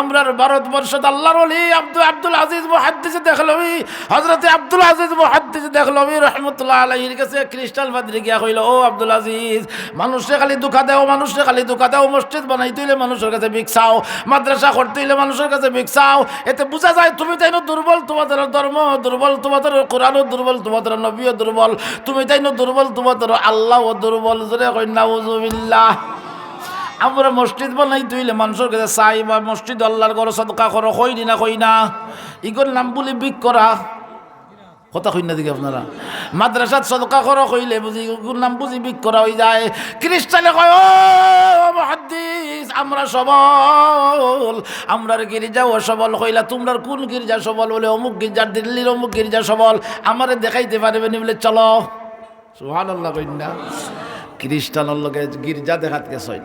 আমরার ভারতবর্ষ আল্লাহর অলি আব্দুল আব্দুল আজিজ মুহাদ্দিস দেখলবি হজরতে আব্দুল আজিজ মুহাদ্দিস দেখলবি, রহমতুল্লাহ আলাইহির কাছে খ্রিস্টান পাদ্রী গিয়া কইল, ও আব্দুল আজিজ মানুষে খালি দুঃখা দেও মানুষে খালি দুঃখা দেও, মসজিদ বানাইতে হইলে মানুষের কাছে ভিক্ষাও মাদ্রাসা করতে হইলে মানুষের কাছে ভিক্ষাও এতে বোঝা যায় তুমি তাই দুর্বল, তোমাদের ধর্ম দুর্বল, তোমাদের কোরআনও দুর্বল, তোমাদের নবীও দুর্বল, তুমি তাই দুর্বল, তোমাদের আল্লাহও দুর্বল, জোরে কন্যা উজুবিল্লাহ আমরা মসজিদ বানাই তুইলে মানুষের কাছে চাই, বা মসজিদ আল্লাহর ঘর সদকা করো, কই না কই না? ইগোর নাম বলি বিক করা। কথা কই না দিকে আপনারা। মাদ্রাসাত সদকা করো কইলে বুঝি নাম বুঝি বিক করা হয়ে যায়। খ্রিস্টানে কয়, ও মহাদ্দিস, আমরা সবল। আমরার গির্জাও সবল কইলা তোমরার কোন গির্জা সবল? বলে, অমুক গির্জার দিল্লির অমুক গির্জা সবল। আমারে দেখাইতে পারবে নি বলে, চলো। সুহান আল্লাহ কইনা খ্রিস্টানের লগে গির্জা দেখাত গেছই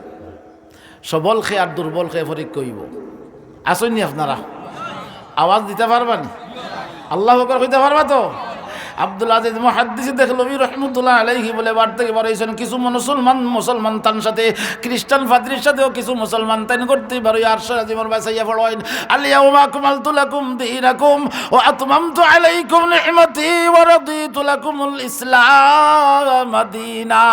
সবল খেয়ে আর দুর্বল খেয়ে ফরিক কইব। আসেননি আপনারা? আওয়াজ দিতে পারবানি? আল্লাহ হইতে পারবা তো? আব্দুল আজিজ মহাদ্দিস দেখলবি রহমতুল্লাহ আলাইহি বলে বার থেকে বাড়াইছেন, কিছু মুসলমান মুসলমান তার সাথে, খ্রিস্টান ফাদ্রির সাথেও কিছু মুসলমান তাই করতে পারো। আর সারা জীবন বাঁচাইয়া পড়াইন আলিয়াউমা আকমালতু লাকুম দীনাকুম ওয়া আতমামতু আলাইকুম নি'মাতি ওয়া রাদিতু লাকুমুল ইসলাম দীনা।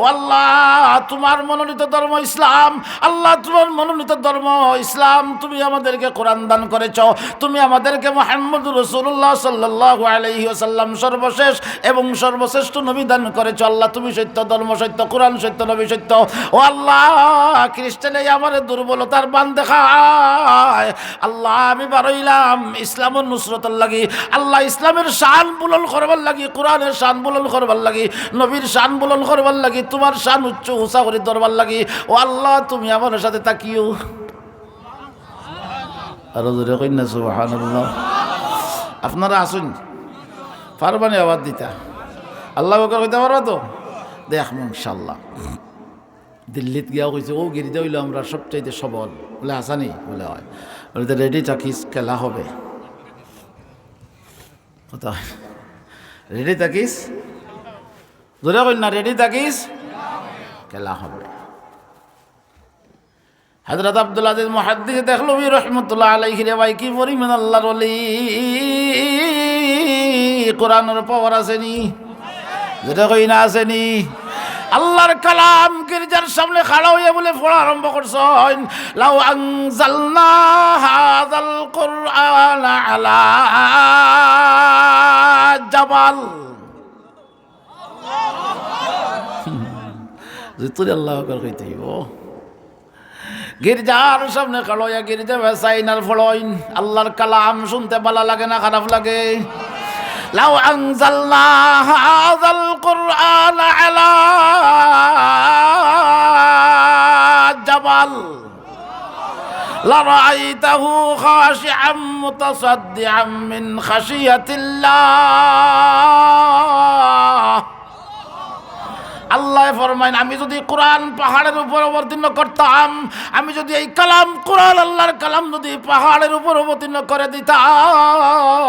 ও আল্লাহ, তোমার মনোনীত ধর্ম ইসলাম। আল্লাহ, তোমার মনোনীত ধর্ম ইসলাম। তুমি আমাদেরকে কোরআন দান করেছ। তুমি আমাদেরকে মোহাম্মদ রসুল্লাহ সাল্লাহ আলহি আসাল্লাম সর্বশেষ এবং সর্বশ্রেষ্ঠ নবী দান করেছ। আল্লাহ, তুমি সত্য, ধর্ম সত্য, কোরআন সত্য, নবী সত্য। ও আল্লাহ, খ্রিস্টানে আমার দুর্বলতার বান দেখায়। আল্লাহ, আমি বারইলাম ইসলামের নুসরতর লাগি। আল্লাহ, ইসলামের শান বুলন করবার লাগি, কোরআনের শান বুলন করবার লাগি, নবীর শান বুলন করবার লাগি, তোমার শান উচ্চ উষা করে ধরবার লাগি। ও আল্লাহ, তুমি আমার সাথে তাকিও। আরও জোরে কন্যা সুবহানাল্লাহ। আপনারা আসুন। পারবানি আবার দিতা। আল্লাহ বকর কইতে পারবা তো? দেখ ইনশাল্লাহ দিল্লিত গিয়া কইছে, ও গিরিতে হইল আমরা সবচাইতে সবল। বলে আসানি বলে, হয়। বলে, তো রেডি থাকিস, খেলা হবে। কথা রেডি থাকিস? ধরে কই না, রেডি থাকিস? খেলা হবে। হজরত আব্দুল আজিজ মহাদ্দিস দেখল রহমতুল্লাহ আলাইহি রে ভাই, কি পরিমাণ আল্লাহর ওলি। কোরআনের পাওয়ার আসেনি যেটা কই না আসেনি আল্লাহর কালাম গির্জার সামনে খাড়া হইয়া বলে পড়া আরম্ভ করছেন। লাউ আনজালনা হাযাল কুরআন আলা জাবাল। আল্লাহ আকবার কইতে হইব। গির্জার সামনে খাড়াইয়া গির্জা বেসাইন আর ফড়ইন। আল্লাহর কালাম শুনতে ভালো লাগে না, খারাপ লাগে? লাউ আনজালনা হাযাল কুরআন আলা জাবাল لرأيته خاشعا متصدعا من خشية الله আল্লাহ ফরমাইন আমি যদি কোরআন পাহাড়ের উপর অবতীর্ণ করতাম আমি যদি এই কালাম কোরআন আল্লাহর কালাম যদি পাহাড়ের উপর অবতীর্ণ করে দিতাম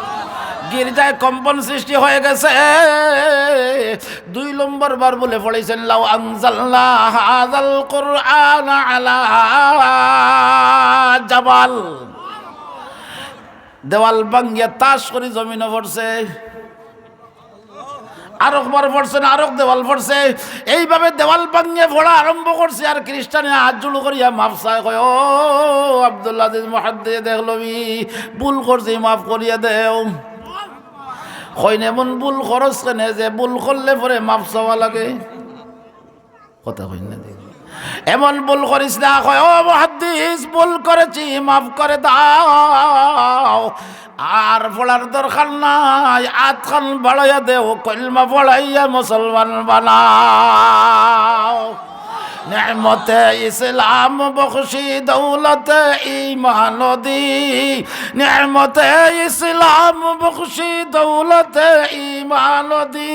গির্জায় কম্পন সৃষ্টি হয়ে গেছে। দুই নম্বর বার বলে পড়েছেন, লাউ হাযাল কুরআন আলা জাবাল। দেওয়াল ভাঙ্গিয়া তাস করে জমিনে পড়ছে। আরক বার পড়ছে না, আরক দেওয়াল পড়ছে। এইভাবে দেওয়াল ভাঙিয়ে ভোড়া আরম্ভ করছে আর খ্রিস্টানে হাত জুড়ু করিয়া মাফ চায়। কয়, ও আবদুল্লাহ মহাদ্দে দেখলবি ভুল করছি, মাফ করিয়া দেও। কইন এমন ভুল খরচ কেনে যে ভুল করলে পরে মাফ চাওয়া লাগে? কথা কই না দেখি। এমন ভুল করিস না, কয়, ও মহাদ্দিস, ভুল করেছি, মাফ করে দাও। আর পড়ার দরকার নাই আতখান বাড়াইয়া দেও কলমা পড়াইয়া মুসলমান বানাও। নেমতে ইসলাম বখশি দৌলতে ইমান দি। নেমতে ইসলাম বখশি দৌলতে ইমান দি।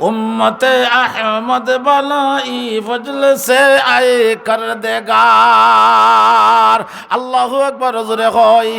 উম্মতে আহমদ বালাই ফজল সে আয়ে কর দেগার। আল্লাহু আকবার জোরে হয়